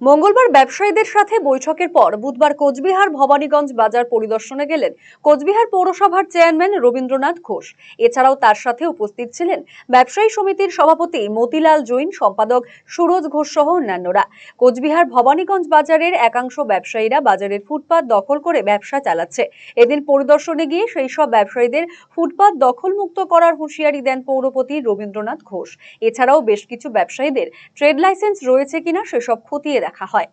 মঙ্গলবার ব্যবসায়ীদের সাথে বৈঠকের পর বুধবার কোচবিহার ভবানীগঞ্জ বাজার পরিদর্শনে গেলেন কোচবিহার পৌরসভার চেয়ারম্যান রবীন্দ্রনাথ ঘোষ। এছাড়াও তার সাথে উপস্থিত ছিলেন ব্যবসায়ী সমিতির সভাপতি মতিলাল জৈন, সম্পাদক সুরজ ঘোষ সহ অন্যান্যরা। কোচবিহার ভবানীগঞ্জ বাজারের একাংশ ব্যবসায়ীরা বাজারের ফুটপাত দখল করে ব্যবসা চালাচ্ছে। এদিন পরিদর্শনে গিয়ে সেই সব ব্যবসায়ীদের ফুটপাত দখলমুক্ত করার হুঁশিয়ারি দেন পৌরপতি রবীন্দ্রনাথ ঘোষ। এছাড়াও বেশ কিছু ব্যবসায়ীদের ট্রেড লাইসেন্স রয়েছে কিনা সেসব খতিয়ে হয়।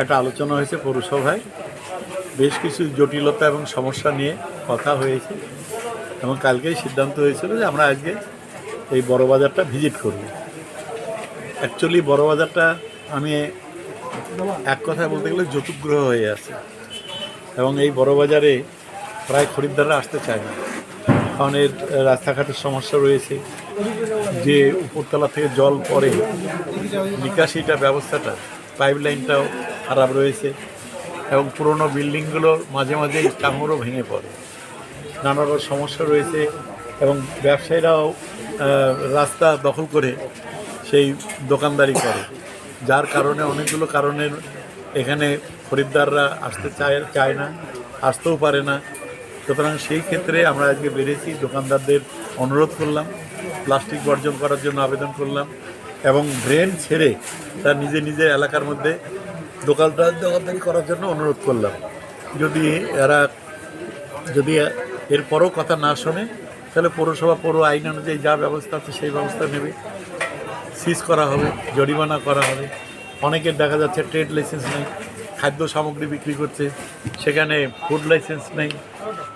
একটা আলোচনা হয়েছে পৌরসভায়। বেশ কিছু জটিলতা এবং সমস্যা নিয়ে কথা হয়েছে এবং কালকেই সিদ্ধান্ত হয়েছিল যে আমরা আজকে এই বড় বাজারটা ভিজিট করব। অ্যাকচুয়ালি বড় বাজারটা আমি এক কথায় বলতে গেলে যতুগ্রহ হয়ে আছে এবং এই বড় বাজারে প্রায় খরিদ্দাররা আসতে চায় না। কারণ এর রাস্তাঘাটের সমস্যা রয়েছে, যে উপরতলা থেকে জল পড়ে নিকাশিটা ব্যবস্থাটা পাইপ লাইনটাও খারাপ রয়েছে এবং পুরনো বিল্ডিংগুলো মাঝে মাঝে কামড়ও ভেঙে পড়ে। নানা রকম সমস্যা রয়েছে এবং ব্যবসায়ীরাও রাস্তা দখল করে সেই দোকানদারি করে, যার কারণে অনেকগুলো কারণের এখানে খরিদ্দাররা আসতে চায় চায় না, আসতেও পারে না। সুতরাং সেই ক্ষেত্রে আমরা আজকে বেরিয়েছি দোকানদারদের অনুরোধ করলাম, প্লাস্টিক বর্জন করার জন্য আবেদন করলাম এবং ড্রেন ছেড়ে তার নিজে নিজের এলাকার মধ্যে দোকানটা দোকানদারি করার জন্য অনুরোধ করলাম। যদি এরা, যদি এরপরও কথা না শোনে, তাহলে পৌরসভা পৌর আইন অনুযায়ী যা ব্যবস্থা আছে সেই ব্যবস্থা নেবে। সিজ করা হবে, জরিমানা করা হবে। অনেকের দেখা যাচ্ছে ট্রেড লাইসেন্স নেই, খাদ্য সামগ্রী বিক্রি করছে, সেখানে ফুড লাইসেন্স নেই।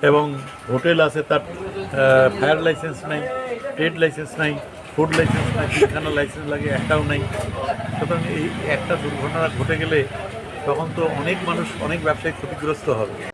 এবং হোটেল আছে তার ফায়ার লাইসেন্স নাই, ট্রেড লাইসেন্স নাই, ফুড লাইসেন্স নাই তিনখানা লাইসেন্স লাগে, একটাও নাই। সুতরাং এই একটা দুর্ঘটনা ঘটে গেলে তখন তো অনেক মানুষ, অনেক ব্যবসায়ী ক্ষতিগ্রস্ত হবে।